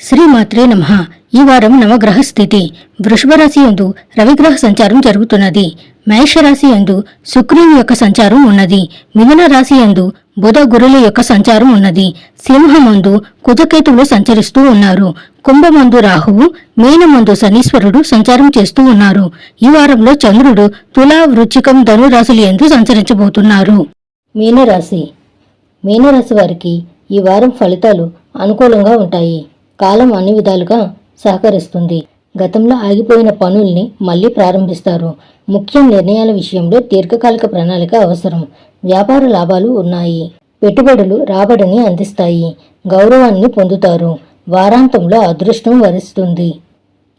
శ్రీమాత్రే నమ. ఈ వారం నవగ్రహ స్థితి వృషభరాశి ఎందు యందు రవిగ్రహ సంచారం జరుగుతున్నది. మేషరాశి యందు శుక్రుని యొక్క సంచారం ఉన్నది. మిథున రాశి యందు బుధ గురుల యొక్క సంచారం ఉన్నది. సింహమందు కుజకేతువులు సంచరిస్తూ ఉన్నారు. కుంభమందు రాహువు మీనమందు శనీశ్వరుడు సంచారం చేస్తూ ఉన్నారు. ఈ వారంలో చంద్రుడు తులా వృచ్చికం ధనురాశులు ఎందు సంచరించబోతున్నారు. మీనరాశి. మీనరాశి వారికి ఈ వారం ఫలితాలు అనుకూలంగా ఉంటాయి. కాలం అన్ని విధాలుగా సహకరిస్తుంది. గతంలో ఆగిపోయిన పనుల్ని మళ్ళీ ప్రారంభిస్తారు. ముఖ్య నిర్ణయాల విషయంలో దీర్ఘకాలిక ప్రణాళిక అవసరం. వ్యాపార లాభాలు ఉన్నాయి. పెట్టుబడులు రాబడిని అందిస్తాయి. గౌరవాన్ని పొందుతారు. వారాంతంలో అదృష్టం వరిస్తుంది.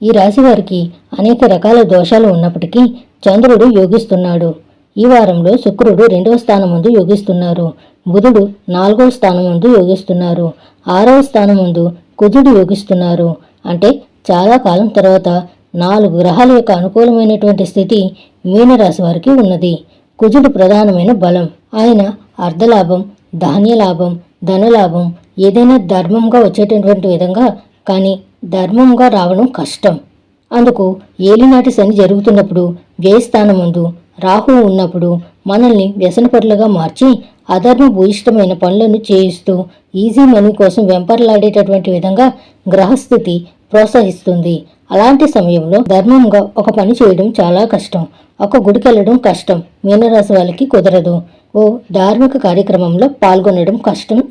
ఈ రాశి వారికి అనేక రకాల దోషాలు ఉన్నప్పటికీ చంద్రుడు యోగిస్తున్నాడు. ఈ వారంలో శుక్రుడు రెండవ స్థానం ముందు యోగిస్తున్నారు. బుధుడు నాలుగవ స్థానం ముందు యోగిస్తున్నారు. ఆరవ స్థానం ముందు కుజుడు యోగిస్తున్నారు. అంటే చాలా కాలం తర్వాత నాలుగు గ్రహాల యొక్క అనుకూలమైనటువంటి స్థితి మీనరాశి వారికి ఉన్నది. కుజుడు ప్రధానమైన బలం. ఆయన అర్ధలాభం ధాన్యలాభం ధనలాభం ఏదైనా ధర్మంగా వచ్చేటటువంటి విధంగా కానీ ధర్మంగా రావడం కష్టం. అందుకు ఏలినాటి శని జరుగుతున్నప్పుడు వ్యయస్థానం ముందు రాహువు ఉన్నప్పుడు మనల్ని వ్యసనపరులుగా మార్చి అధర్మ భూయిష్టమైన పనులను చేయిస్తూ ఈజీ మనీ కోసం వెంపర్లాడేటటువంటి విధంగా గ్రహస్థితి ప్రోత్సహిస్తుంది. అలాంటి సమయంలో ధర్మంగా ఒక పని చేయడం చాలా కష్టం. ఒక గుడికెళ్ళడం కష్టం. మీనరాశి వాళ్ళకి కుదరదు. ఓ ధార్మిక కార్యక్రమంలో పాల్గొనడం కష్టం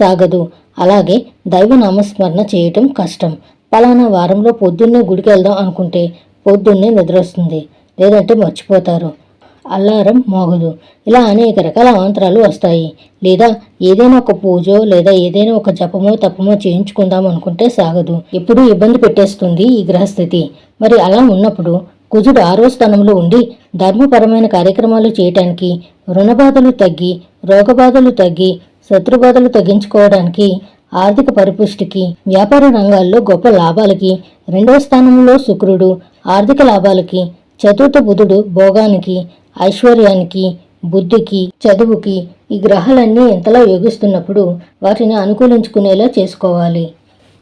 సాగదు. అలాగే దైవ నామస్మరణ చేయటం కష్టం. పలానా వారంలో పొద్దున్నే గుడికి వెళ్దాం అనుకుంటే పొద్దున్నే నిద్ర వస్తుంది. లేదంటే మర్చిపోతారు. అల్లారం మోగదు. ఇలా అనేక రకాల మంత్రాలు వస్తాయి. లేదా ఏదైనా ఒక పూజో లేదా ఏదైనా ఒక జపమో తపమో చేయించుకుందాం అనుకుంటే సాగదు. ఎప్పుడూ ఇబ్బంది పెట్టేస్తుంది ఈ గ్రహస్థితి. మరి అలా ఉన్నప్పుడు కుజుడు ఆరో స్థానంలో ఉండి ధర్మపరమైన కార్యక్రమాలు చేయటానికి రుణబాధలు తగ్గి రోగబాధలు తగ్గి శత్రుబాధలు తగ్గించుకోవడానికి ఆర్థిక పరిపుష్టికి వ్యాపార రంగాల్లో గొప్ప లాభాలకి రెండవ స్థానంలో శుక్రుడు ఆర్థిక లాభాలకి చతుర్థ బుధుడు భోగానికి ఐశ్వర్యానికి బుద్ధికి చదువుకి ఈ గ్రహాలన్నీ ఎంతలా యోగిస్తున్నప్పుడు వాటిని అనుకూలించుకునేలా చేసుకోవాలి.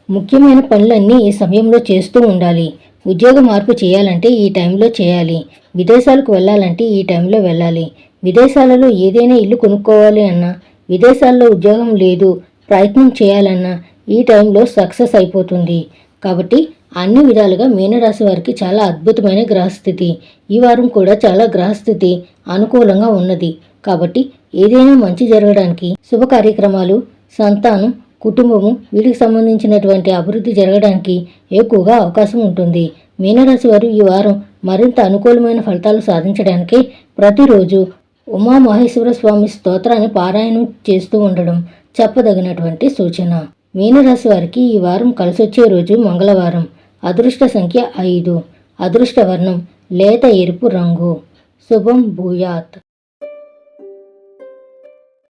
ముఖ్యమైన పనులన్నీ ఈ సమయంలో చేస్తూ ఉండాలి. ఉద్యోగ మార్పు చేయాలంటే ఈ టైంలో చేయాలి. విదేశాలకు వెళ్ళాలంటే ఈ టైంలో వెళ్ళాలి. విదేశాలలో ఏదైనా ఇల్లు కొనుక్కోవాలి అన్నా విదేశాల్లో ఉద్యోగం లేదు ప్రయత్నం చేయాలన్నా ఈ టైంలో సక్సెస్ అయిపోతుంది. కాబట్టి అన్ని విధాలుగా మీనరాశి వారికి చాలా అద్భుతమైన గ్రహస్థితి. ఈ వారం కూడా చాలా గ్రహస్థితి అనుకూలంగా ఉన్నది. కాబట్టి ఏదైనా మంచి జరగడానికి శుభ కార్యక్రమాలు సంతానం కుటుంబము వీటికి సంబంధించినటువంటి అభివృద్ధి జరగడానికి ఎక్కువగా అవకాశం ఉంటుంది. మీనరాశి వారు ఈ వారం మరింత అనుకూలమైన ఫలితాలు సాధించడానికి ప్రతిరోజు ఉమామహేశ్వర స్వామి స్తోత్రాన్ని పారాయణం చేస్తూ ఉండడం చెప్పదగినటువంటి సూచన. మీనరాశి వారికి ఈ వారం కలిసొచ్చే రోజు మంగళవారం. అదృష్ట సంఖ్య ఐదు. అదృష్ట వర్ణం లేత ఎరుపు రంగు. శుభం భూయాత్.